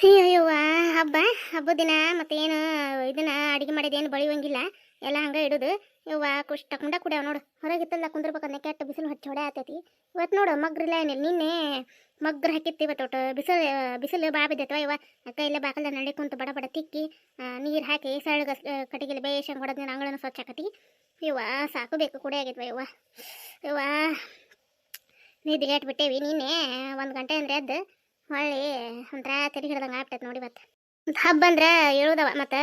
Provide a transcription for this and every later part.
ಅಯ್ಯೋ ಅಯ್ಯವ್ವ ಹಬ್ಬ, ಹಬ್ಬದ ದಿನ ಮತ್ತೇನು ಇದನ್ನ ಅಡಿಗೆ ಮಾಡಿದೇನು ಬಳಿಯೋಂಗಿಲ್ಲ ಎಲ್ಲ ಹಂಗೆ ಇಡೋದು. ಯವ್ವ ಖುಷಿ ತಕೊಂಡ ಕುಡ್ಯಾವ ನೋಡು. ಹೊರಗಿತ್ತಲ್ಲ ಕುಂದ್ರಬೇಕಂದ್ರೆ ಕೆಟ್ಟ ಬಿಸಿಲು ಹಚ್ಚಿ ಹೊಡೆ ಆತೈತಿ. ಇವತ್ತು ನೋಡು ಮಗ್ರಿಲ್ಲ ಏನಿಲ್ಲ. ನಿನ್ನೆ ಮಗ್ರು ಹಾಕಿತ್ತು ಇವತ್ತು ಒಟ್ಟು. ಬಿಸಿಲು ಬಿಸಿಲು ಬಾ ಬಿದ್ದೈತವ ಇವ ಇಲ್ಲ ಬಾಕಲ್ದ ನಡಿ ಕುಂತು ಬಡ ಬಡ ತಿಕ್ಕಿ ನೀರು ಹಾಕಿ ಸಳ್ಗ ಕಟ್ಟಿಗೆಲಿ ಬೇಷಂಗ್ ಹೊಡೆದ್ ಹೊಡೆದ ಅಂಗಳನ ಸ್ವಚ್ಛ ಆಕತಿ ಇವ ಸಾಕು ಬೇಕು ಕುಡಿ ಆಗೈತ್ವ ಇವ ಇವ ನಿದ್ದೆ ಬಿಟ್ಟೇವಿ. ನಿನ್ನೆ ಒಂದು ಗಂಟೆ ಅಂದ್ರೆ ಎದ್ದು ಹೊಳ್ಳಿ ಒಂಥರ ತಲೆ ಹಿಡ್ದಂಗೆ ಆಗ್ಬಿಟ್ಟೈತೆ ನೋಡಿ ಮತ್ತೆ ಹಬ್ಬ ಅಂದ್ರೆ ಹೇಳೋದವ, ಮತ್ತು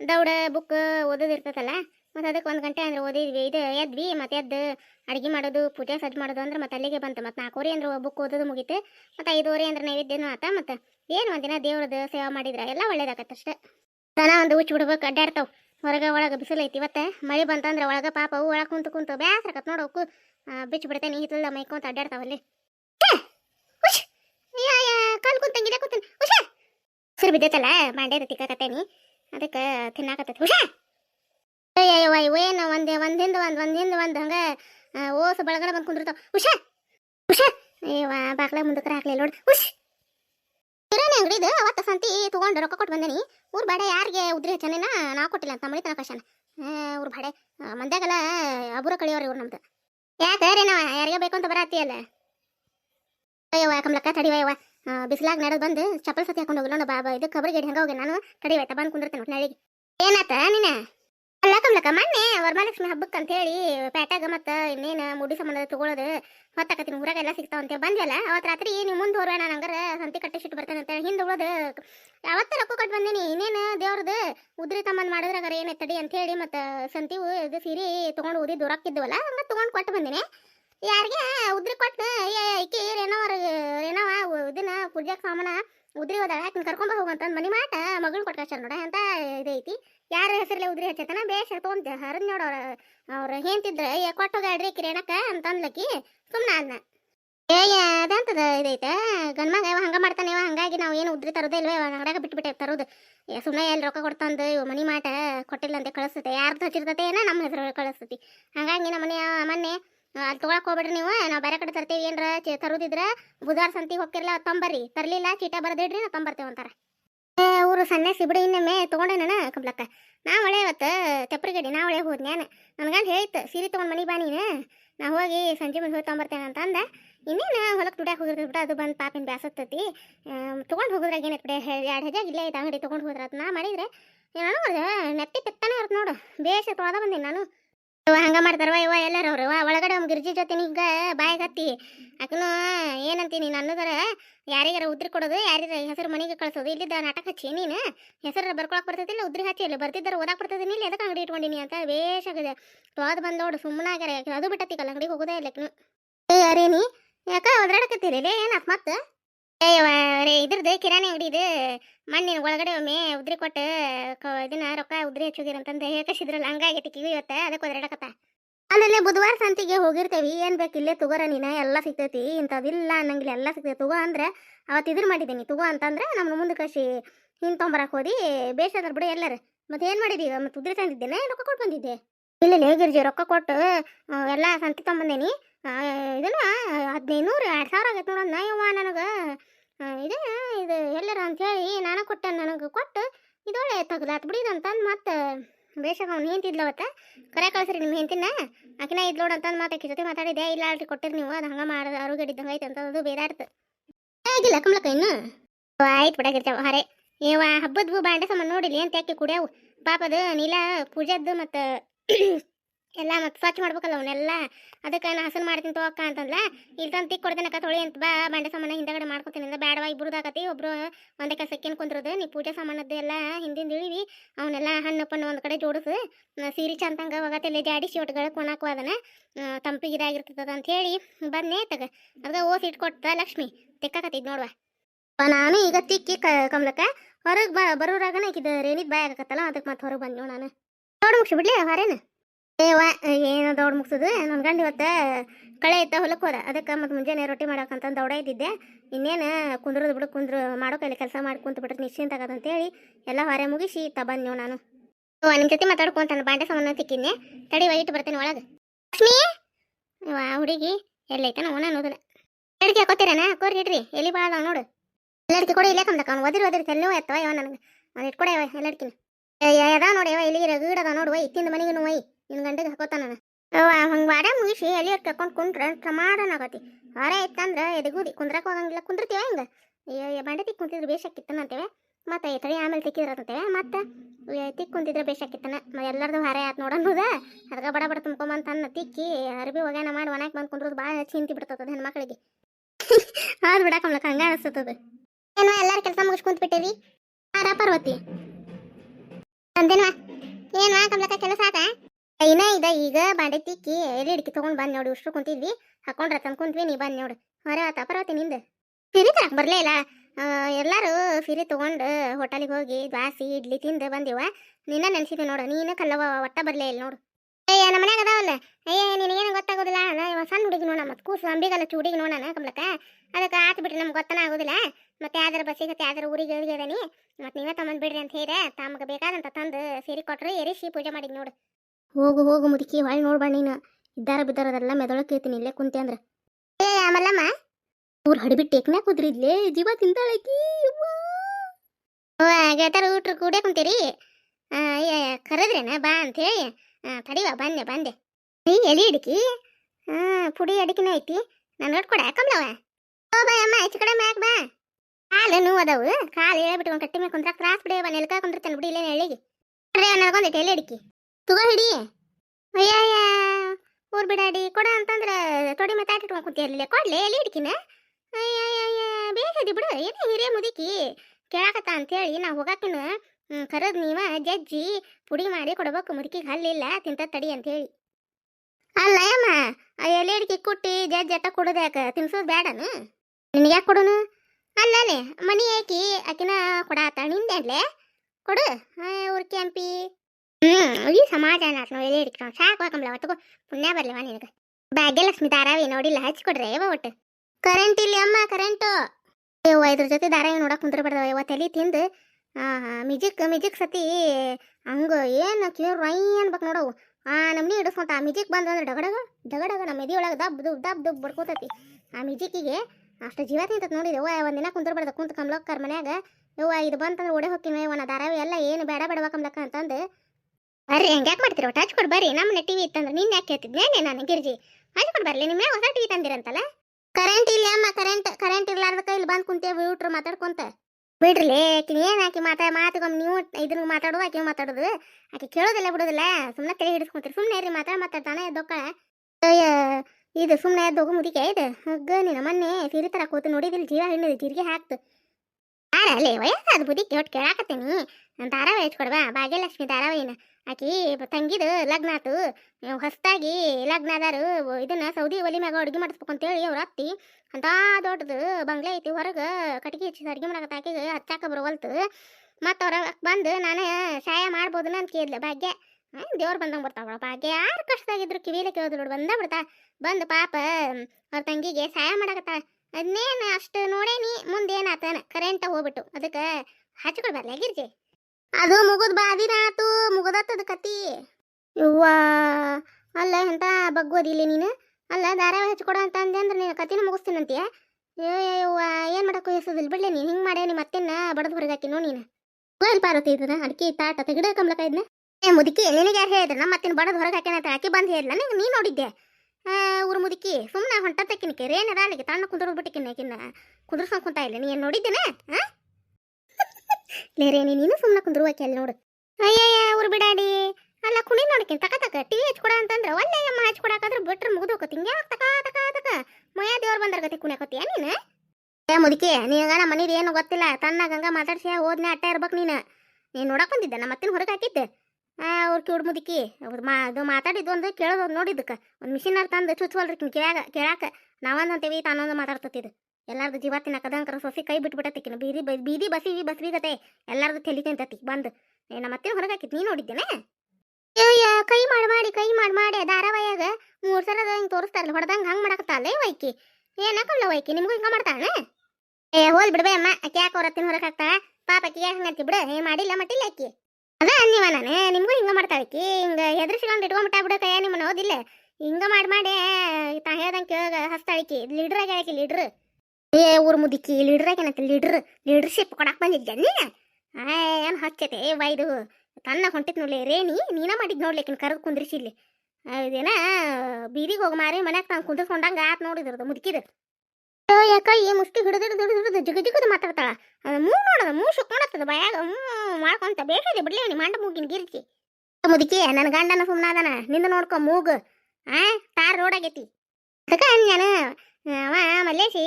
ದೌಡ ಬುಕ್ ಓದೋದು ಇರ್ತೈತಲ್ಲ, ಮತ್ತು ಅದಕ್ಕೆ ಒಂದು ಗಂಟೆ ಅಂದ್ರೆ ಓದಿದ್ವಿ. ಇದು ಎದ್ವಿ, ಮತ್ತು ಎದ್ದು ಅಡುಗೆ ಮಾಡೋದು, ಪೂಜೆ ಸಜ್ಜು ಮಾಡೋದು ಅಂದ್ರೆ ಮತ್ತೆ ಅಲ್ಲಿಗೆ ಬಂತು. ಮತ್ತು ನಾಲ್ಕೂವರೆ ಅಂದ್ರೆ ಬುಕ್ ಓದೋದು ಮುಗೀತು. ಮತ್ತು ಐದೂವರೆ ಅಂದ್ರೆ ನೈವೇದ್ಯನೂ ಆತ, ಮತ್ತು ಏನು ಒಂದಿನ ದೇವ್ರದ್ದು ಸೇವೆ ಮಾಡಿದ್ರೆ, ಎಲ್ಲ ಒಳ್ಳೇದಾಗತ್ತೆ ಅಷ್ಟೇ. ದನ ಒಂದು ಉಚ್ಚಿ ಬಿಡ್ಬೇಕು ಅಡ್ಡಾಡ್ತಾವ ಹೊರಗೆ ಒಳಗೆ ಬಿಸಿಲು ಐತಿ ಇವತ್ತು, ಮಳೆ ಬಂತಂದ್ರೆ ಒಳಗೆ ಪಾಪ ಒಳಗೆ ಕುಂತು ಕುಂತು ಬ್ಯಾಸ್ರಕತ್ ನೋಡೋಕು ಬಿಚ್ಚಿ ಬಿಡ್ತೇನೆ ಹಿತ್ತಲ್ದ ಮೈಕೊಂತ ಅಡ್ಡಾಡ್ತಾವಲ್ಲಿ ಕಾಲ್ ಕುಂತಂಗಿದೆ ಕೂತನ್. ಹುಷಾ! ಸರಿ ಬಿದ್ದೈತಲ್ಲ, ಬಾಂಡೆ ತಿಕ್ಕಾಕತ್ತೇನಿ. ಅದಕ್ಕೆ ತಿನ್ನಾಕತ್ತೈತಿ. ಹುಷಾ! ಅಯ್ಯವ್ವ ಇವೇನು ಒಂದೇ, ಒಂದಿಂದ ಒಂದು ಒಂದಿಂದ ಒಂದು ಹಂಗೆ ಓಸ ಬಳಗಡೆ ಬಂದು ಕುಂದಿರ್ತಾವ. ಹುಷಾ! ಉಷಾ ಅಯ್ಯವ ಬಾಕ್ಲ ಮುಂದಕ್ಕೆ ಹಾಕ್ಲಿ ನೋಡಿ. ಹುಷ್! ಕಿರಾಣಿ ಅಂಗಡಿದು ಅವತ್ತ ಸಂತಿ ತೊಗೊಂಡು ರೊಕ್ಕ ಕೊಟ್ಟು ಬಂದೇನಿ. ಊರು ಬಾಡೆ ಯಾರಿಗೆ ಉದ್ರಿ ಹಚ್ಚನೇನ ನಾ ಕೊಟ್ಟಿಲ್ಲ ಅಂತ ಮಳಿ ತನಕ ಊರು ಬಾಡೆ ಮಂದ್ಯಾಗಲ್ಲ ಅಬುರ ಕಳಿಯೋರು ಇವ್ರು ನಮ್ದು. ಯಾಕೆ ರೀ ನಾವು, ಯಾರಿಗೆ ಬೇಕು ಅಂತ ಬರತ್ತೀಯಲ್ಲ? ಅಯ್ಯವ ಕಮ್ಲಕ್ಕ ತಡಿವಯ್ಯವ್ವ ಬಿಸಿಲಾಗ ನಡೆದು ಬಂದು ಚಪ್ಪಲ್ ಸತಿ ಹಾಕೊಂಡು ಹೋಗಿಲ್ಲ ಬಾಬಾ ಇದು ಕಬರಿ ಗೇಡಿ ಹಂಗ ಹೋಗಿ ನಾನು. ತಡಿವಾಯ್ತ ಬಂದು ಕುಂದಿರ್ತೇನೆ ಒಟ್ಟು ನಾಳೆಗೆ ಏನಾತ ನೀನ? ಅಲ್ಲ ಮೊನ್ನೆ ವರಮಹಾಲಕ್ಷ್ಮಿ ಹಬ್ಬಕ್ಕೆ ಅಂತ ಹೇಳಿ ಪ್ಯಾಟ್ಯಾಗ ಮತ್ತು ಇನ್ನೇನು ಮುಡಿ ಸಂಬಂಧ ತಗೊಳ್ಳೋದು ಹೊತ್ತಾಕತ್ತೀನಿ ಊರಾಗೆಲ್ಲ ಸಿಗ್ತಾವ ಅಂತ ಬಂದೆಲ್ಲ ಅವತ್ತು ರಾತ್ರಿ ನೀವು ಮುಂದೆ ಹೋರ್ವೆ ನಾನು ಹಂಗಾರ ಸಂತಿ ಕಟ್ಟಿಸಿಟ್ಟು ಬರ್ತೇನೆ ಅಂತೇಳಿ ಹಿಂದೆ ಉಳೋದು ಯಾವತ್ತ ರೊಕ್ಕ ಕೊಟ್ಟು ಬಂದೇನಿ, ಇನ್ನೇನು ದೇವ್ರದ್ದು ಉದ್ರಿ ತಮ್ಮನ್ ಮಾಡಿದ್ರಾಗಾರ ಏನೈತೆ ತಡಿ ಅಂತ ಹೇಳಿ ಮತ್ತು ಸಂತಿವು ಇದು ಸೀರೆ ತೊಗೊಂಡು ಓದಿ ದೂರಕ್ಕಿದ್ದವಲ್ಲ ಹಂಗೆ ತೊಗೊಂಡು ಕೊಟ್ಟು ಬಂದೇನೆ. ಯಾರಿಗೆ? ಉದ್ರಿ ಕೊಟ್ಟು ಏನೋ ಏನೋ ಇದನ್ನ ಪೂಜಾ ಕಾಮನ ಉದ್ರಿ ಹೋದಾಳ, ಆಕಿನ ಕರ್ಕೊಂಡ್ ಹೋಗಂತಂದು ಮನಿ ಮಾಟ ಮಗಳು ಕೊಟ್ಟಾರ ನೋಡ ಅಂತ ಇದೈತಿ? ಯಾರ ಹೆಸರಲ್ಲೇ ಉದ್ರಿ ಹಚ್ಚತನ? ಬೇಷ ತೊಗೊಂತ ಹರಿದ್ ನೋಡೋರ ಅವ್ರ ಹೇಂತಿದ್ರ ಏ ಕೊಟ್ಟೋಗಾಡ್ರಿ ಕಿರಣಕ್ಕ ಅಂತ ಅಂದ್ಲಕ್ಕಿ ಸುಮ್ಮನೆ ಅದನ್ನ ಏಯ ಅದಂತದ ಇದೈತೆ? ಗಂಡ್ಮಗ ಇವ ಹಂಗ ಮಾಡ್ತಾನೆ ಇವ ಹಂಗಾಗಿ ನಾವು ಏನು ಉದ್ರಿ ತರೋದೇ ಇಲ್ವ ಇವಾಗ ಹಡಗ ಬಿಟ್ಬಿಟ್ಟೆ ತರೋದು. ಸುಮ್ಮನೆ ಎಲ್ಲಿ ರೊಕ್ಕ ಕೊಡ್ತಂದು, ಇವ್ ಮನಿ ಮಾಟ ಕೊಟ್ಟಿಲ್ಲ ಅಂತ ಕಳಿಸ್ತೈತೆ, ಯಾರ್ದು ಹಚ್ಚಿರ್ತೈತೆ ಏನೋ ನಮ್ಮ ಹೆಸರು ಕಳಿಸ್ತೈತಿ ಹಂಗಾಗಿ ನಮ್ಮ ಮನೆ ಮೊನ್ನೆ ಅಲ್ಲಿ ತೊಗೊಳಕ್ ಹೋಗ್ಬೇಡ್ರಿ ನೀವು. ನಾವು ಬೇರೆ ಕಡೆ ತರ್ತೀವಿ ಏನ್ರ ತರುದಿದ್ರ ಬುಧವಾರ ಸಂತಿ ಹೋಗಿರಲ್ಲ ತೊಂಬರ್ರಿ. ತರ್ಲಿಲ್ಲ, ಚೀಟ ಬರದಿಡ್ರಿ, ನಾವು ತೊಂಬರ್ತೇವೆ ಅಂತಾರ. ಊರು ಸಣ್ಣ ಸಿಬಿಡಿ ಇನ್ನೊಮ್ಮೆ ತೊಗೊಂಡೆ ನಾನು ಕಂಬ್ಲಕ್ಕ ನಾ ಒಳ್ಳೆ ಇವತ್ತು ತೆಪ್ರಿಗಡಿ ನಾ ಒಳ್ಳೆ ಹೋದ್ ನಾನು ನನ್ಗಂಡು ಹೇಳಿತ್ತು ಸೀರೆ ತೊಗೊಂಡು ಮನೆ ಬಾ ನೀನು. ನಾ ಹೋಗಿ ಸಂಜೆ ಮುಂದೆ ಹೋಗಿ ತೊಗೊಂಬರ್ತೇನೆ ಅಂತ ಅಂದ. ಇನ್ನೇನು ಹೊಲಕ್ಕೆ ದುಡ್ಯಾಕೆ ಹೋಗಿರ್ತದೆ ಬಿಟ್ಟು ಅದು ಬಂದು ಪಾಪಿನ ಬ್ಯಾಸತ್ತತಿ. ತೊಗೊಂಡು ಹೋಗೋದ್ರಾಗ ಏನೈತೆ ಬಿಡ ಎರಡು ಹೆಜ್ಜೆ ಇಲ್ಲೇ ಐತೆ ಅಂಗಡಿ ತೊಗೊಂಡು ಹೋದ್ರ ನಾ ಮಾಡಿದ್ರೆ. ನಾನು ನೆಟ್ಟಿ ಪಿತ್ತನೇ ಇರುತ್ತೆ ನೋಡು. ಬೇಷ ತೊಳದ ಬಂದೀನಿ ನಾನು. ಹಂಗ ಮಾಡ್ತಾರವ ಇವ ಎಲ್ಲರೂ ಅವ್ರು. ಇವ ಒಳಗಡೆ ಒಂದು ಗಿರ್ಜಿ ಜೊತೆ ಬಾಯಿಗೆ ಬಾಯಿಗತ್ತಿ ಅಕನು ಏನಂತೀನಿ ನನ್ನದರ ಯಾರಿಗಾರ ಉದ್ರಿ ಕೊಡೋದು, ಯಾರಿಗಾರ ಹೆಸರು ಮನೆಗೆ ಕಳ್ಸೋದು, ಇಲ್ಲಿದ್ದ ನಾಟಕ ಹಚ್ಚಿ ನೀನು. ಹೆಸರು ಬರ್ಕೊಳಕ್ ಬರ್ತೈತಿಲ್ಲ ಉದ್ರಿ ಹಚ್ಚಿ ಇಲ್ಲಿ ಬರ್ತಿದ್ದಾರೆ, ಓದಾಕ್ ಬರ್ತೈತಿ ಇಲ್ಲಿ ಎದಕ್ಕೆ ಅಂಗಡಿ ಇಟ್ಕೊಂಡಿನಿ ಅಂತ ಬೇಷಾಗಿದೆ ಆಗಿದೆ. ಬಂದು ನೋಡು ಸುಮ್ಮನಾಗ್ಯಾರ ಅದು ಬಿಟ್ಟತಿಕಲ್ಲ ಅಂಗಡಿಗೆ ಹೋಗೋದೇ ಇಲ್ಲ. ಏ, ಅರೇನಿ, ಯಾಕ ಒದ್ರಾಡಕತ್ತೀರಿ? ಏನು ಮತ್ತೆ ರೇ ಇದ್ರದ್ದು ಕಿರಾಣಿ ಅಂಗಡಿ ಇದು. ಮಣ್ಣಿನ ಒಳಗಡೆ ಒಮ್ಮೆ ಉದ್ರಿ ಕೊಟ್ಟು ಇದನ್ನ ರೊಕ್ಕ ಉದ್ರಿ ಹಚ್ಚೋದಿರಂತಂದು ಹೇಳ್ಕಸಿದ್ರಲ್ಲ ಹಂಗಾಗೈತಿ ಕಿವಿ ಇವತ್ತ, ಅದಕ್ಕೆ ಒದ್ರಾಡಕತ್ತ. ಆಮೇಲೆ ಬುಧವಾರ ಸಂತಿಗೆ ಹೋಗಿರ್ತೇವಿ, ಏನ್ ಬೇಕು ಇಲ್ಲೇ ತಗೋರ ನೀನ, ಎಲ್ಲ ಸಿಗ್ತೈತಿ, ಇಂಥದಿಲ್ಲ ಅನ್ನಂಗಿಲ್ಲ, ಎಲ್ಲ ಸಿಗ್ತೈತಿ. ತಗೋ ಅಂದ್ರೆ ಅವತ್ತು ಇದ್ರ ಮಾಡಿದ್ದೀನಿ ತಗೋ ಅಂತಂದ್ರೆ ನಮ್ಮ ಮುಂದೆ ಕಸಿ ಹಿಂಗೆ ತೊಂಬರಕ್ಕೆ ಹೋದಿ ಬೇಷದ್ರ ಬಿಡು ಎಲ್ಲರ. ಮತ್ತೆ ಏನು ಮಾಡಿದಿ ಮತ್ತೆ ಉದ್ರಿ ತಂದಿದ್ದೇನೆ, ರೊಕ್ಕ ಕೊಟ್ಟು ಬಂದಿದ್ದೆ? ಇಲ್ಲ ಗಿರ್ಜಿ, ರೊಕ್ಕ ಕೊಟ್ಟು ಎಲ್ಲ ಸಂತಿ ತೊಗೊಂಬಂದೇನಿ ಇದನ್ನ ಹದಿನೈದು ನೂರು ಎರಡು ಸಾವಿರ ಆಗೈತೆ ನೋಡೋಣ ಯವ್ವ ನನಗೆ. ಇದು ಇದು ಎಲ್ಲರ ಅಂತೇಳಿ ನಾನು ಕೊಟ್ಟೆ ನನಗೆ ಕೊಟ್ಟು ಇದೊಳ್ಳೆ ತಗಲಾತ್ ಬಿಡಿದು ಅಂತಂದು ಮತ್ತೆ ಬೇಷಾಗ ಅವ್ನು ಹೆಂತಿದ್ಲ ಅವತ್ತ. ಕರೆ ಕಳಿಸ್ರಿ ನಿಮ್ಮ ಹೆಂತಿನ ಆಕಿನ ಇದ್ ನೋಡು ಅಂತಂದು ಮತ್ತೆ ಆಕಿ ಜೊತೆ ಮಾತಾಡಿದೆ ಇಲ್ಲ ಅಲ್ರಿ ಕೊಟ್ಟಿರಿ ನೀವು, ಅದು ಹಂಗೆ ಮಾಡೋದು ಆರೋಗ್ಯ ಇದ್ದಂಗೆ ಐತೆ ಅಂತ ಅದು ಬೇದಾಡ್ತು ಆಗಿಲ್ಲ ಕಮ್ಲಕ್ಕ ಇನ್ನು? ಆಯ್ತು ಬಿಡಾಗಿರ್ತಾವ ಹರೇ ಏವ ಹಬ್ಬದ ಬಾಂಡೆ ಸಮ ನೋಡಿಲಿ ಅಂತ ಯಾಕೆ ಕುಡಿಯಾವು? ಪಾಪದ ನೀಲ ಪೂಜಾದ್ದು ಮತ್ತು ಎಲ್ಲ ಮತ್ತೆ ಸ್ವಚ್ಛ ಮಾಡ್ಬೇಕಲ್ಲ ಅವನ್ನೆಲ್ಲ ಅದಕ್ಕೆ ನಾನು ಹಸನ್ ಮಾಡ್ತೀನಿ ತೋಕ ಅಂತಂದ್ಲ. ಇಲ್ಲಿ ತಂದು ತಿಕ್ ಕೊಡ್ತೇನೆ ತೊಳಿ ಅಂತ ಬಾ, ಬಂಡೆ ಸಾಮಾನ ಹಿಂದಗಡೆ ಮಾಡ್ಕೊತೀನಿ ಅಂದ್ರೆ ಬೇಡವಾ ಇಬ್ಬರದಾಕತಿ ಒಬ್ಬರು ಒಂದೇ ಕೆಲಸಕ್ಕೇನು ಕುಂದ್ರದು. ನೀ ಪೂಜೆ ಸಾಮಾನದ್ದು ಎಲ್ಲ ಹಿಂದಿಂದ ಇಳಿವಿ. ಅವನ್ನೆಲ್ಲ ಹಣ್ಣು ಪಣ್ಣು ಒಂದು ಕಡೆ ಜೋಡಿಸು. ಸೀರೆ ಚಂದಂಗ ಒಗತೆಲ್ಲ ಜಾಡಿ ಶೋಟ್ಗಳು ಕೊಣಾಕು ಅದನ್ನು ತಂಪಿಗೆ ಇದಾಗಿರ್ತದ ಅಂತ ಹೇಳಿ ಬಂದ್ನೇ ತಗ. ಅದಕ್ಕೆ ಓಸಿ ಇಟ್ಕೊಟ್ಟ ಲಕ್ಷ್ಮಿ. ತಿಕ್ಕಾಕತ್ತಿದ್ ನೋಡುವ. ನಾನು ಈಗ ತಿಕ್ಕಿ ಕ ಕಮ್ಲಕ್ಕ ಹೊರಗೆ ಬ ಬರೋರಾಗನ ಇದು ರೇಣಿದ್ ಬಾಯ್ ಆಗಕತ್ತಲ್ಲ ಅದಕ್ಕೆ ಮತ್ತೆ ಹೊರಗೆ ಬಂದ್ನೋ ನಾನು. ನೋಡಿ ಮುಗಿಸಿ ಬಿಡ್ಲಿ ಹಾರೇನ. ಏವ ಏನೋ ದೌಡ್ ಮುಗ್ಸದು? ನನ್ನ ಗಂಡ ಇವತ್ತು ಕಳೆ ಇತ್ತ ಹೊಲಕ್ಕೆ ಹೋದ. ಅದಕ್ಕೆ ಮತ್ತೆ ಮುಂಜಾನೆ ರೊಟ್ಟಿ ಮಾಡಕ್ಕಂತ ದೌಡ ಇದ್ದಿದ್ದೆ. ಇನ್ನೇನು ಕುಂದ್ರದು ಬಿಡು, ಕುಂದ್ರ ಮಾಡೋ ಕೈಲಿ ಕೆಲಸ ಮಾಡಿ ಕುಂತು ಬಿಟ್ರೆ ನಿಶ್ಚಿಂತ ಆಗದಂತೇಳಿ ಎಲ್ಲ ಹೊರೆ ಮುಗಿಸಿ ತ ಬಂದ್ನು ನಾನು. ನಿಮ್ಮ ಜೊತೆ ಮಾತಾಡ್ಕೊಂತಾನೆ ಬಾಂಡೆ ಸಾಮಾನು ತಿಕ್ಕಿದ್ನೆ. ತಡಿ ವೈಟ್ ಬರ್ತೇನೆ ಒಳಗೆ. ಲಕ್ಷ್ಮಿ! ಇವ ಹುಡುಗಿ ಎಲ್ಲೈತಾನ ನಾವು ಅನ್ನೋದಿಲ್ಲ. ಎಡ್ತಿ ಹಾಕೋತೀರೇನ? ಕೋರಿ ಇಡ್ರಿ ಎಲ್ಲಿ ಬಾಳ ನೋಡು. ಎಲ್ಲಡಿಕೆ ಕೊಡಿ, ಇಲ್ಲೇ ಕಮ್ಲಕ್ಕ ಅವ್ನು ಒದಿರು ಒದಿರು, ತೆಲ್ಲೂ ಎತ್ತವ ಇವ ನನಗೆ. ಅವ್ನು ಇಟ್ಕೊಡೆ ಎಲ್ಲಡ್ಕಿನ. ಅದಾವ ನೋಡಿ ಅವ ಇಲ್ಲಿಗಿರ ಗೀಡ ಅದಾವ ನೋಡುವ ಇತ್ತಿಂದ ಮನೆಗೂ ಒಯ್. ನಿನ್ನ ಗಂಡಿಗೆ ಹಾಕೋತಾನ ಅವ ಹಂಗೆ ಮಾಡ ಮುಗಿಸಿ ಎಲ್ಲಿ ಕರ್ಕೊಂಡು ಕುಂಡ್ರೆ ಸಮಾಧಾನ ಆಗತಿ. ವಾರ ಇತ್ತಂದ್ರೆ ಎದಗೂದಿ ಕುಂದ್ರಕ್ಕೆ ಹೋಗಂಗಿಲ್ಲ ಕುಂದಿರ್ತೀವ ಹಿಂಗೆ? ಬಂಡೆ ಕುಂತಿದ್ರೆ ಬೇಷಾಕಿತ್ತನ ಅಂತೇವೆ. ಮತ್ತೆ ತಡಿ ಆಮೇಲೆ ತಿಕ್ಕಿದ್ರಂತೇವೆ ಮತ್ತೆ ತಿಕ್ ಕುಂತಿದ್ರೆ ಬೇಷಾಕಿತ್ತನ ಎಲ್ಲರದು ಹಾರೆ ಆತ್ ನೋಡೋದ ಅದಕ್ಕೆ ಬಡ ಬಡ ತುಂಬ್ಕೊಂಬಂತ ಅನ್ನ ತಿಕ್ಕಿ ಅರ್ಬಿ ಒಗ್ಯಾನ ಮಾಡಿ ಒಣಕ್ಕೆ ಬಂದು ಕುಂದ್ರದು ಭಾಳ ಚಿಂತಿ ಬಿಡ್ತದ ಹೆಣ್ಮಕ್ಳಿಗೆ. ಹೌದು ಬಿಡಕಮ್ಲಕ್ಕ ಹಂಗ ಅನಿಸ್ತದ. ಏನೋ ಎಲ್ಲಾರು ಕೆಲಸ ಮುಗಿಸ್ ಕುಂತ ಬಿಟ್ಟಿವಿ ಆರ ಪರ್ವತಿ. ಅಂದೇನ್ವಾ ಏನ್ವಾ, ಕಮ್ಲಕ್ಕ, ಕೆಲಸ ಆತ? ಇನ್ನ ಇದ ಈಗ ಬಾಂಡೆ ತಿಕ್ಕಿ ಎಲ್ಲಿ ಹಿಡ್ಕಿ ತಗೊಂಡ್ ಬಂದ್ ನೋಡಿ ಉಷ್ಟ್ರು ಕುಂತಿದ್ವಿ. ಹಾಕೊಂಡ್ರ ತಂದ್ ಕುಂತ್ವಿ ನೀ ಬಂದ್ ನೋಡು. ಹೊರ ಆತ ನಿಂದ. ಫಿರಿ ತರಕ್ ಬರ್ಲೇ ಇಲ್ಲ. ಎಲ್ಲಾರು ಫಿರಿ ತಗೊಂಡು ಹೋಟೆಲಿಗೆ ಹೋಗಿ ದ್ವಾಸಿ, ಇಡ್ಲಿ ತಿಂದು ಬಂದಿವ. ನಿನ್ನ ನೆನ್ಸಿದ್ವಿ ನೋಡು, ನೀನು ಕಲ್ಲವ ಒಟ್ಟ ಬರ್ಲೇ ಇಲ್ಲ ನೋಡು. ಅಯ್ಯ, ನಮ್ಮ ಮನ್ಯಾಗ ಅದಾವಲ್ಲ. ಅಯ್ಯ, ನಿನಗೇನು ಗೊತ್ತಾಗೋದಿಲ್ಲ. ಇವ ಸಣ್ಣ ಹುಡುಗಿ ನೋಡ ಮತ್ತೆ ಕೂಸು ಅಂಬಿಗಲ್ಲ ಚೂಡಿಗೆ ನೋಡಣ ಕಮ್ಲಕ್ಕ ಅದಕ್ಕೆ ಆತು ಬಿಟ್ರಿ ನಮ್ಗೆ ಗೊತ್ತನ ಆಗೋದಿಲ್ಲ. ಮತ್ತೆ ಯಾವ್ದಾರ ಬಸ್ಸಿಗೆ ಯಾವ್ದಾರ ಊರಿಗೆ ಹೋಗಿದಾನಿ ಮತ್ತೆ ನೀವೇ ತಮ್ಮ ಬಿಡ್ರಿ ಅಂತ ಹೇಳಿ ತಮಗೆ ಬೇಕಾದಂತ ತಂದು ಸೇರಿ ಕೊಟ್ರು, ಎರಿಸಿ ಪೂಜೆ ಮಾಡಿದ್ ನೋಡು. ಹೋಗು ಹೋಗು ಮುದುಕಿ ಹೊಳ್ ನೋಡ್ಬಾ ನೀನು. ಇದ್ದಾರ ಬಿದ್ದಾರದೆಲ್ಲ ಮೆದೊಳಕ್ಕೆ ಇರ್ತೀನಿ ಇಲ್ಲೇ ಕುಂತೆ ಅಂದ್ರೆ. ಏ, ಆಮಲ್ಲಮ್ಮ. ಊರ್ ಹಡಿಬಿಟ್ಟು ಟೇಕ್ನ್ಯಾಗ ಕುದ್ರಿದ್ಲೇ ಜೀವ ತಿಂತಾಳಕಿ ಗೆಳತಾರ ಊಟ್ರು ಕೂಡೇ ಕುಂತೀರಿ? ಕರೆದ್ರೇನ? ಬಾ ಅಂತ ಅಂತೇಳಿ ತಡಿವಾ ಬಂದೆ ಬಂದೆ. ನೀ ಎಲಿ ಹಿಡಿಕಿ? ಹಾ ಪುಡಿ ಅಡಿಕಿನ ಐತಿ. ನಾನು ನೋಡ್ಕೊಡ ಕಮ್ಲವ ಓ, ಬಾ, ಅಮ್ಮ ಹೆಚ್ಚು ಕಡೆ ಮ್ಯಾಕ್ ಬಾ. ಕಾಲು ನೋವು ಅದಾವು. ಕಾಲು ಹೇಳ್ಬಿಟ್ಟು ಕಟ್ಟಿ ಮೇಲೆ ಕುಂತ್ರ, ಕ್ರಾಸ್ ಬಿಡಿ, ಬಾ ನೆಲ್ಕ ಕುಂದಿರ್ತಾನೆ ಬಿಡಿ, ಇಲ್ಲೇನು ಹೇಳಿಗೆ ನನಗೊಂದಿಟ್ಟು ಎಲೆ ಹಿಡಿಕಿ? ತಗೋ ಹಿಡಿ ಅಯ್ಯಯ್ಯ ಊರ್ ಬಿಡಾಡಿ ಕೊಡ ಅಂತಂದ್ರೆ ತೊಡಿ ಮತ್ತೆ ಆಟಿಟ್ಕೊಂಡು ಕುಂತಿರ್ಲಿಲ್ಲ ಕೊಡ್ಲೆ, ಎಲ್ಲಿ ಹಿಡ್ಕಿನ ಅಯ್ಯಯ್ಯ ಬೇಸದಿ ಬಿಡು, ಏನು ಹಿರಿಯ ಮುದುಕಿ. ಕೇಳಾಕತ್ತ ಅಂತೇಳಿ ನಾ ಹೋಗಾಕಿನ. ಕರದ್ ನೀವ ಜಜ್ಜಿ ಪುಡಿ ಮಾಡಿ ಕೊಡಬೇಕು ಮುದುಕಿಗೆ ಹಲ್ಲಿಲ್ಲ ತಿಂತ ತಡಿ ಅಂತೇಳಿ. ಅಲ್ಲ ಅಮ್ಮ ಎಲೆ ಅಡಿಕೆ ಕುಟ್ಟಿ ಜಜ್ಜಿ ಅಟ್ಟ ಕೊಡೋದ್ಯಾಕ ತಿನ್ಸೋದು ಬೇಡನು ನಿನಗೆ ಯಾಕೆ ಕೊಡೋನು? ಅಲ್ಲೇ ಮನಿ ಏಕಿ ಆಕಿನ ಕೊಡಾತ, ನಿಂದೇನ್ಲೆ? ಕೊಡು ಊರ್ ಹ್ಮ್ ಈ ಸಮಾಧಾನ ಆತ್ ಎಲ್ಲಿ ಎಲೆ ಹಿಡಿಕ ಸಾಕು ಹಾಕಂಬ್ಲ ತಗೋ ಪುಣ್ಯ ಬರ್ಲಿವ ನಿನಗೆ. ಭಾಗ್ಯಲಕ್ಷ್ಮಿ ಧಾರಾವಿ ನೋಡಿಲ್ಲ ಹಚ್ಕೊಡ್ರಿ ಯವ ಒಟ್ಟು. ಕರೆಂಟ್ ಇಲ್ಲಿ ಅಮ್ಮ ಕರೆಂಟು ಅಯ್ಯೋ ಇದ್ರ ಜೊತೆ ಧಾರಾವಿ ನೋಡಕ್ ಕುಂದ್ರ ಯವ್ವ ತಲೆ ತಿಂದು. ಮಿಜಿಕ್ ಮಿಜಿಕ್ ಸತಿ ಹಂಗ ಏನು ಕ್ಯೂರ್ ರೈ ಅನ್ಬೇಕು ನೋಡವು ಆ, ನಮ್ನಿ ಹಿಡಿಸ್ಕೊಂತ, ಆ ಮಿಜಿಕ್ ಬಂದು ಅಂದ್ರೆ ಡಗಡಗ ಡಗಡಗ ನಮ್ಮ ಒಳಗೆ ದಬ್, ದುಬ್ ದಬ್, ದುಬ್ ಬಡ್ಕೋತೈತಿ. ಆ ಮಿಜಿಕ್ಕಿಗೆ ಅಷ್ಟು ಜೀವ ತಿಂತತ್ ನೋಡಿದೆ ಯವ್ವ ಒಂದಿನ ಕುಂದ್ರ ಬಿಡದ, ಕುಂತ ಕಮ್ಲಕ್ಕರ್ ಮನ್ಯಾಗ. ಯವ್ವ, ಇದು ಬಂತಂದ್ರೆ ಓಡೆ ಹೋಗ್ತೀನಿ ಇವನ ದಾರಾವಿ ಎಲ್ಲ ಏನು ಬೇಡ ಬೇಡವ ಕಮ್ಲಕ್ಕ ಅಂತಂದು ಬರ್ರಿ ಹಂಗ್ಯಾಕೆ ಮಾಡ್ತೀರೋ? ಒಟ್ಟು ಹಚ್ಕೊಡ್ ಬರ್ರಿ. ನಮ್ಮನೆ ಟಿವಿ ಇತ್ತಂದ್ರೆ ನಿನ್ನ ಯಾಕೆ ಹೇಳ್ತಿದ್ನೇನೆ ನಾನು ಗಿರ್ಜಿ? ಹಚ್ಕೊಡ್ ಬರ್ಲಿ ನಿಮ್ಮ ಹೊಸ ಟಿವಿ ತಂದಿರಂತಲ್ಲ? ಕರೆಂಟ್ ಇಲ್ಲ ಅಮ್ಮ ಕರೆಂಟ್ ಕರೆಂಟ್ ಇರ್ಲಾರ್ದಕ್ಕ ಇಲ್ಲಿ ಬಂದು ಕುಂತೇವೆ ಇವ್ಟ್ರು ಮಾತಾಡ್ಕೊಂತ. ಬಿಡ್ರಿ ಆಕಿನ ಏನು ಆಕಿ ಮಾತಾ ಮಾತುಗೊಮ್ಮೆ ನೀವು ಇದ್ರ ಮಾತಾಡೋದು ಆಕೆ ಮಾತಾಡೋದು? ಆಕೆ ಕೇಳೋದಿಲ್ಲ ಬಿಡೋದಿಲ್ಲ. ಸುಮ್ಮನೆ ತಲೆ ಹಿಡಿಸ್ಕೊಂತೀರಿ ಸುಮ್ಮನೆ ರೀ ಮಾತಾಡ ಮಾತಾಡ್ತಾನೆ ದೊಕ್ಕಳ ಇದು ಸುಮ್ಮನೆ ದೊಗ ಮುದಿಕೆ ಇದು. ಹಗ್ಗ ನಿನ್ನ ಮೊನ್ನೆ ಸೀರೆ ತರ ಕೂತು ನೋಡಿದಿಲ್ಲ ಜೀವ ಹಿಡಿದು ಜೀರಿಗೆ ಹಾಕ್ತು. ಅಲ್ಲೇ ವಯಸ್ಸಾದ ಬುದ್ಧಿ ಕೇಳ್ ಕೇಳಾಕತ್ತೀನಿ. ಧಾರಾವಾಹಿ ಹಚ್ಕೊಡ್ಬಾ ಭಾಗ್ಯಲಕ್ಷ್ಮಿ ಧಾರಾವಾಹಿನ. ಆಕಿ ತಂಗಿದು ಲಗ್ನ ಆತು. ಹೊಸದಾಗಿ ಲಗ್ನ ಅದಾರು ಇದನ್ನ ಸೌದಿ ಒಲಿ ಮ್ಯಾಗ ಅಡುಗೆ ಮಾಡಿಸ್ಬೇಕು ಅಂತೇಳಿ ಅವ್ರ ಅತ್ತಿ. ಅಂತ ದೊಡ್ಡದು ಬಂಗ್ಲೆ ಐತಿ, ಹೊರಗೆ ಕಟ್ಟಿಗೆ ಹಚ್ಚಿ ಅಡುಗೆ ಮಾಡಕತ್ತ ಆಕೆಗೆ ಹಚ್ಚಾಕ ಬರವಲ್ತು. ಮತ್ತು ಅವ್ರ ಬಂದು, ನಾನು ಸಹಾಯ ಮಾಡ್ಬೋದನ ಅಂತ ಕೇಳಿದ್ಲು ಭಾಗ್ಯ. ದೇವ್ರು ಬಂದಂಗೆ ಬರ್ತಾವ ಭಾಗ್ಯ. ಯಾರು ಕಷ್ಟದಾಗಿದ್ರು ಕಿವಿಲೆ ಕೇಳಿದ್ರು ನೋಡಿ, ಬಂದ ಬಿಡ್ತಾ ಬಂದು ಪಾಪ, ಅವ್ರ ತಂಗಿಗೆ ಸಹಾಯ ಮಾಡಕತ್ತಾಳ. ಅದನ್ನೇನು ಅಷ್ಟು ನೋಡೇನಿ ಮುಂದೆ ಏನಾತನ ಕರೆಂಟ್ ಹೋಗ್ಬಿಟ್ಟು. ಅದಕ್ಕೆ ಹಚ್ಕೊಳ್ಬಾರ್ಲ ಬರ್ಲೆ ಗಿರ್ಜಿ. ಅದು ಮುಗಿದ್ ಬಾದಿನಾತು ಮುಗದತ್ತದ ಕತಿ ಯವ್ವ ಅಲ್ಲ ಎಂತ ಬಗ್ಗೋದಿಲ್ಲ ನೀನು? ಅಲ್ಲ ಧಾರಾವಾಹಿ ಹಚ್ಕೊಡ ಅಂತ ಅಂದೆ ಅಂದ್ರೆ ನೀನು ಕತಿನ ಮುಗಿಸ್ತೀನಂತೀಯ? ಏ ಯವ್ವ ಏನು ಮಾಡೋಕ್ಕೂ ಹೆಸದಿಲ್ಲ ಬಿಡ್ಲೆ ನೀನು ಹಿಂಗೆ ನೀ ಮತ್ತೆನ್ನ ಬಡದ್ ಹೊರಗೆ ಹಾಕಿ ನೋ ನೀನು. ಹೋಗಿ ಪಾರ್ವತಿ ಇದನ್ನ? ಅಡಿಕೆ ತಾಟ ತೆಗಿಡ ಕಮ್ಲಕ ಇದನ್ನ ಏ ಮುದುಕಿ ನಿನಗೆ ಯಾರು ಹೇಳಿದ್ರೆ? ನಮ್ಮ ಮತ್ತಿನ ಬಡದ್ ಹೊರಗೆ ಹಾಕ್ಯಾನ ಆಕಿ ಬಂದು ಹೇಳಿಲ್ಲ ನೀನು ನೋಡಿದ್ದೆ ಆ, ಊರು ಮುದುಕಿ ಸುಮ್ಮನೆ ಹೊಂಟ ತೆಕ್ಕಿನಕ್ಕೆ ರೇನದ ಅಲ್ಲಿಗೆ? ತಣ್ಣ ಆಕಿನ್ನ ಕುಂದ್ರಸ್ಕೊಂಡ್ ಕುಂತ ಇಲ್ಲ ನೀನು ನೋಡಿದ್ದೇನೆ? ಹಾಂ ಲೇರೇನಿ ನೀನು ಸುಮ್ಮನೆ ಕುಂದ್ರುವಾಕಿ ಅಲ್ಲಿ ನೋಡು. ಅಯ್ಯಯ್ಯ, ಊರು ಬಿಡಾಡಿ. ಅಲ್ಲ ಕುಣಿ ನೋಡ್ಕಿನ್, ತಕ ತಕ ಟಿವಿ ಹಚ್ಕೊಡ ಅಂತಂದ್ರೆ ಒಳ್ಳೆ ಅಮ್ಮ ಹಚ್ಕೊಡಕಾದ್ರೆ ಬಿಟ್ರೆ ಮುಗಿದು ತಿಂಗೆ ತಕ ತಕ ತಕ? ಮಯ ದೇವ್ರು ಬಂದ್ರ ಗತಿ ಕುಣ್ಯಾಕತ್ತೀಯ ನೀನು? ಏ ಮುದುಕಿ ನೀಗ ನಮ್ಮ ಮನೇದು ಏನು ಗೊತ್ತಿಲ್ಲ. ತನ್ನ ಗಂಗ ಮಾತಾಡ್ಸಿ ಹೋದ್ನೆ, ಅಟ್ಟ ಇರ್ಬೇಕು ನೀನು. ನೀನು ನೋಡಕ್ ಬಂದಿದ್ದೆ, ನಮ್ಮ ಮತ್ತಿನ ಹೊರಗೆ ಹಾಕಿದ್ದೆ. ಅವ್ರ ಕಿವಿಡ್ ಮುದುಕಿ ಅವ್ರು ಮಾ ಅದು ಮಾತಾಡಿದ್ದು ಒಂದು ಕೇಳೋದು ನೋಡಿದ್ದಕ್ಕೆ ಒಂದು ಮಿಷಿನರ್ ತಂದು ಚುಚ್ಚವಲ್ರಿ ಕೇಳಾಗ ಕೇಳಾಕ. ನಾವೊಂದು ಅಂತೀವಿ ತಾನೊಂದು ಮಾತಾಡ್ತತಿದ್ದು ಎಲ್ಲಾರ್ದು ಜೀವ ತಿನ್ನಕದಂಕರ ಸೊಸಿ ಕೈ ಬಿಟ್ಬಿಟ್ಟತಿಕಿನ ಬೀದಿ ಬೀದಿ ಬಸಿ ಬಸ್ರಿಗತೆ ಎಲ್ಲಾರ್ದು ತಲಿ ಬಂದು. ಏ, ನಮ್ಮ ಮತ್ತೆ ಹೊರಗೆ ನೀ ನೋಡಿದ್ದೇನೆ? ಕೈ ಮಾಡಿ ಮಾಡಿ, ಕೈ ಮಾಡಿ ಮಾಡಿ ಧಾರಾವಾಯಾಗ ಮೂರು ಸಲ ಹಿಂಗೆ ತೋರಿಸ್ತಾರಲ್ಲ, ಹೊಡೆದಂಗೆ ಹಂಗೆ ಮಾಡಕತ್ತಲ್ಲ ವೈಕಿ. ಏನಕ್ಕಲ್ಲ ವೈಕಿ, ನಿಮ್ಗೂ ಹಿಂಗೆ ಮಾಡ್ತಾಳೆ ಏ, ಹೋಲ್ ಬಿಡ್ಬೇ ಅಮ್ಮ ಅಕ್ಕಿ ಯಾಕೆ ಅವ್ರ ಹತ್ತಿನ ಹೊರಗೆ ಪಾಪ ಅಕ್ಕಿ ಯಾಕೆ ಹಂಗಂತಿ ಬಿಡು, ಏ, ಮಾಡಿಲ್ಲ, ಮಟ್ಟಿಲ್ಲ ಆಕಿ. ಅದ ನೀವ ನಾನು, ನಿಮ್ಗೂ ಹಿಂಗೆ ಮಾಡ್ತಾ ಆಕಿ ಹಿಂಗೆ ಹೆದರ್ಸ್ಕೊಂಡು ಇಟ್ಕೊಂಡ್ಬಿಟ್ಟ ನಿಮ್ಮನ ಕೈಯ ನಿಮ್ಮನ್ನ ಓದಿಲ್ಲ ಹಿಂಗೆ ಮಾಡಿ ಮಾಡಿ ತಾ ಹೇಳ್ದಂಗೆ ಕೇಳಗ ಹಸ್ತಾಳಿಕಿ ಲೀಡ್ರ್ ಆಗ್ಯಾಳಕಿ ಲೀಡ್ರ್ ಏ, ಊರ್ ಮುದಿಕ್ಕಿ ಲೀಡ್ರ್ ಏನಂತ ಲೀಡ್ರ್ ಲೀಡರ್ಶಿಪ್ ಕೊಡಕ್ ಬಂದಿದ್ದೆ ನೀನು ಏನು ಹಚ್ಚತೆ ವೈದು. ತನ್ನ ಹೊಂಟಿತ್ ನೋಡ್ಲಿ ರೇಣಿ ನೀನ ಮಾಡಿದ್ ನೋಡ್ಲಿಕ್ಕಿನ ಕರೆದು ಕುಂದ್ರಿಸಿ ಇಲ್ಲಿ. ಇದೇನ, ಬೀದಿಗೆ ಹೋಗಿ ಮಾರಿ, ಮನ್ಯಾಗ ತಾನು ಕುಂದಿರ್ಕೊಂಡಂಗ ಆತ್ ನೋಡಿದ್ರದು ಮುದುಕಿದ. ಯಾಕ ಈ ಮುಷ್ಟಿ ಹಿಡಿದು ಹಿಡಿದು ಹಿಡಿದು ಜಿಗ ಜಿಗದು ಮಾತಾಡ್ತಾಳ ಮೂ ನೋಡದ ಮೂ ಸುಕ್ಕೊಂಡತ್ತದ ಬಾಯಾಗ ಮೂ ಮಾಡ್ಕೊಂತ ಬೇಕಿದೆ ಬಿಡ್ಲಿ ನೀ ಮಂಡ ಮೂಗಿನ ಗಿರ್ಚಿ ಮುದುಕಿ ನನ್ನ ಗಂಡನ ಸುಮ್ಮನಾದನ ನಿಂದ ನೋಡ್ಕೊ ಮೂಗು ಆ ತಾರ್ ರೋಡ್ ಆಗೈತಿ ಅದಕ್ಕೆ ನಾನು ಅವ ಮಲ್ಲೇಶಿ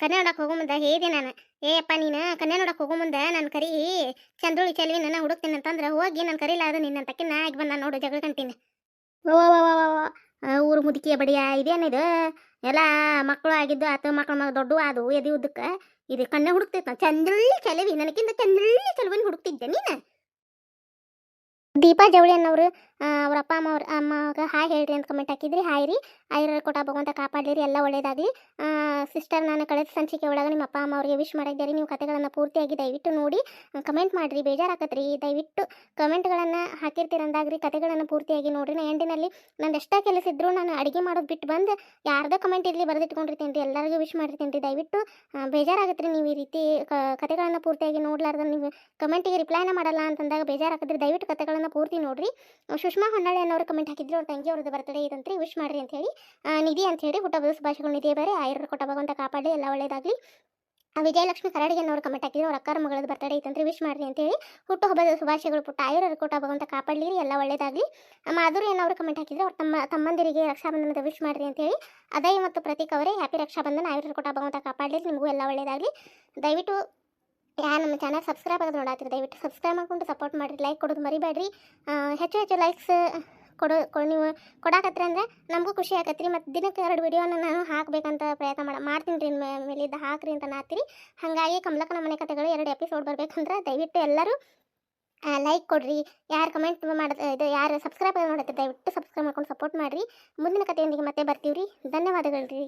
ನೋಡಕ್ ಹೋಗೋ ಮುಂದೆ ಹೇಳಿದೆ ನಾನು ಏಯಪ್ಪ ನೀನು ನೋಡಕ್ ಹೋಗೋ ಮುಂದೆ ನನ್ನ ಕರಿ ಚಂದ್ರುಳಿ ಚೆಲುವಿ ನನ್ನ ಹುಡುಕ್ತೀನಿ ಅಂತಂದ್ರೆ ಹೋಗಿ ನನ್ನ ಕರಿಲಾದ ನಿನ್ನ ತಕ್ಕಿನ ಆಗಿ ಬಂದ ನೋಡು ಜಗಳ ಕಂತೀನಿ ಓ ಊರು ಮುದುಕಿಯ ಬಡಿಯ ಇದೇನಿದು ಎಲ್ಲ ಮಕ್ಕಳು ಆಗಿದ್ದು ಆತ ಮಕ್ಕಳು ಮಗ ದೊಡ್ಡ ಅದು ಎದಿ ಉದ್ದಕ್ಕೆ. ಇದು ಕಣ್ಣೆ ಹುಡುಕ್ತಿತ್ತು ಚಂದ್ರಳ್ಳಿ ಕೆಲವಿ. ನನಗಿಂತ ಚಂದ್ರಳ್ಳಿ ಕೆಲವಿನ ಹುಡುಕ್ತಿದ್ದೆ ನೀನು? ದೀಪಾ ಜವಳಿ ಅನ್ನೋರು ಅವ್ರ ಅಪ್ಪ, ಅಮ್ಮ, ಅವ್ರ ಅಮ್ಮಗ ಹಾಯ್ ಹೇಳ್ರಿ ಅಂತ ಕಮೆಂಟ್ ಹಾಕಿದ್ರಿ. ಹಾಯ್ ರೀ. ಐರ ಕೊಟ್ಟ ಭಗವಂತ ಕಾಪಾಡಲಿರಿ ಎಲ್ಲ ಒಳ್ಳೇದಾಗಲಿ. ಸಿಸ್ಟರ್ ನಾನು ಕಳೆದ ಸಂಚಿಕೆ ಒಳಗೆ ನಿಮ್ಮ ಅಪ್ಪ, ಅಮ್ಮ ಅವ್ರಿಗೆ ವಿಶ್ ಮಾಡಿದ್ದೀರಿ ನೀವು ಕತೆಗಳನ್ನು ಪೂರ್ತಿಯಾಗಿ ದಯವಿಟ್ಟು ನೋಡಿ ಕಮೆಂಟ್ ಮಾಡಿರಿ. ಬೇಜಾರಾಕತ್ರಿ. ದಯವಿಟ್ಟು ಕಮೆಂಟ್ಗಳನ್ನು ಹಾಕಿರ್ತೀರ ಅಂದಾಗ್ರಿ ಕತೆಗಳನ್ನು ಪೂರ್ತಿಯಾಗಿ ನೋಡ್ರಿ. ನಾ ಎಂಡಿನಲ್ಲಿ ನಂದು ಎಷ್ಟೇ ಕೆಲಸ ಇದ್ರೂ ನಾನು ಅಡುಗೆ ಮಾಡೋದು ಬಿಟ್ಟು ಬಂದು ಯಾರ್ದೋ ಕಮೆಂಟ್ ಇರಲಿ ಬರೆದಿಟ್ಕೊಂಡಿರ್ತೀನಿ ರೀ. ಎಲ್ಲರಿಗೂ ವಿಶ್ ಮಾಡಿರ್ತೀನಿ ರೀ. ದಯವಿಟ್ಟು ಬೇಜಾರಾಗತ್ತೆ ರೀ ನೀವು ಈ ರೀತಿ ಕತೆಗಳನ್ನು ಪೂರ್ತಿಯಾಗಿ ನೋಡ್ಲಾರ್ದ ನೀವು ಕಮೆಂಟಿಗೆ ರಿಪ್ಲೈನ ಮಾಡಲ್ಲ ಅಂತಂದಾಗ ಬೇಜಾರಾಗತ್ತೆ ದಯವಿಟ್ಟು ಕತೆಗಳನ್ನು ಪೂರ್ತಿ ನೋಡ್ರಿ. ಸುಷ್ಮಾ ಹೊನ್ನಾಳೆ ಅನ್ನೋರು ಕಮೆಂಟ್ ಹಾಕಿದ್ರು, ಅವ್ರ ತಂಗಿ ಅವ್ರದ್ದು ಬರ್ತಡೇ ಇದಂತ್ರಿ ವಿಶ್ ಮಾಡ್ರಿ ಅಂತ ಹೇಳಿ ನಿಧಿ ಅಂತ ಹೇಳಿ ಹುಟ್ಟಹಬ್ಬದ ಶುಭಾಶಯಗಳು ನಿಧಿ ಬೇರೆ ಆಯುರ್ ಕೊಟ್ಟ ಭಗವಂತ ಕಾಪಾಡಿ ಎಲ್ಲ ಒಳ್ಳೇದಾಗಲಿ. ವಿಜಯಲಕ್ಷ್ಮಿ ಕರಡಿಗೆ ಅನ್ನೋರು ಕಮೆಂಟ್ ಹಾಕಿದ್ರು, ಅವ್ರ ಅಕ್ಕರ ಮಗಳದ ಬರ್ತಡೇ ಇತ್ತಂತ್ರಿ ವಿಶ್ ಮಾಡ್ರಿ ಅಂತ ಹೇಳಿ ಹುಟ್ಟುಹಬ್ಬದ ಶುಭಾಶಯಗಳು ಪುಟ್ಟ ಆಯುರ ಕೋಟ ಭಗವಂತ ಕಾಪಾಡಲಿ ಎಲ್ಲ ಒಳ್ಳೇದಾಗಲಿ. ಮಾಧುರಿ ಅನ್ನೋರು ಕಮೆಂಟ್ ಹಾಕಿದ್ರು, ಅವ್ರ ತಮ್ಮ, ತಮ್ಮಂದಿರಿಗೆ ರಕ್ಷಾಬಂಧನದ ವಿಶ್ ಮಾಡ್ರಿ ಅಂತ ಹೇಳಿ ಅದಯ್ ಮತ್ತು ಪ್ರತೀಕ್ ಅವರೇ ಹ್ಯಾಪಿ ರಕ್ಷಾಬಂಧನ ಆಯುರ್ ಕೋಟ ಭಗವಂತ ಕಾಪಾಡಲಿ, ನಿಮಗೂ ಎಲ್ಲ ಒಳ್ಳೇದಾಗಲಿ. ದಯವಿಟ್ಟು ಯಾರು ನಮ್ಮ ಚಾನಲ್ ಸಬ್ಸ್ಕ್ರೈಬ್ ಆಗೋದು ನೋಡಾತಿರಿ, ದಯವಿಟ್ಟು ಸಬ್ಸ್ಕ್ರೈಬ್ ಮಾಡ್ಕೊಂಡು ಸಪೋರ್ಟ್ ಮಾಡಿರಿ ಲೈಕ್ ಕೊಡೋದು ಮರಿಬೇಡ್ರಿ. ಹೆಚ್ಚು ಹೆಚ್ಚು ಲೈಕ್ಸ್ ಕೊಡೋ ನೀವು ಕೊಡಾಕತ್ರಿ ಅಂದ್ರೆ ನಮಗೂ ಖುಷಿ ಆಕತ್ರಿ. ಮತ್ತು ದಿನಕ್ಕೆ ಎರಡು ವಿಡಿಯೋನ ನಾನು ಹಾಕಬೇಕಂತ ಪ್ರಯತ್ನ ಮಾಡ, ಮಾಡ್ತೀನಿ ರೀ ಮೇಲಿದ್ದ ಹಾಕ್ರಿ ಅಂತ ನಾತಿರಿ ಹಾಗಾಗಿ ಕಮಲಕ್ಕನ ಮನೆ ಕಥೆಗಳು ಎರಡು ಎಪಿಸೋಡ್ ಬರಬೇಕಂದ್ರೆ ದಯವಿಟ್ಟು ಎಲ್ಲರೂ ಲೈಕ್ ಕೊಡ್ರಿ. ಯಾರು ಕಮೆಂಟ್ ಮಾಡ, ಇದು ಯಾರು ಸಬ್ಸ್ಕ್ರೈಬ್ ಮಾಡುತ್ತೆ ದಯವಿಟ್ಟು ಸಬ್ಸ್ಕ್ರೈಬ್ ಮಾಡ್ಕೊಂಡು ಸಪೋರ್ಟ್ ಮಾಡಿರಿ. ಮುಂದಿನ ಕಥೆಯೊಂದಿಗೆ ಮತ್ತೆ ಬರ್ತೀವಿ ರೀ ಧನ್ಯವಾದಗಳು ರೀ.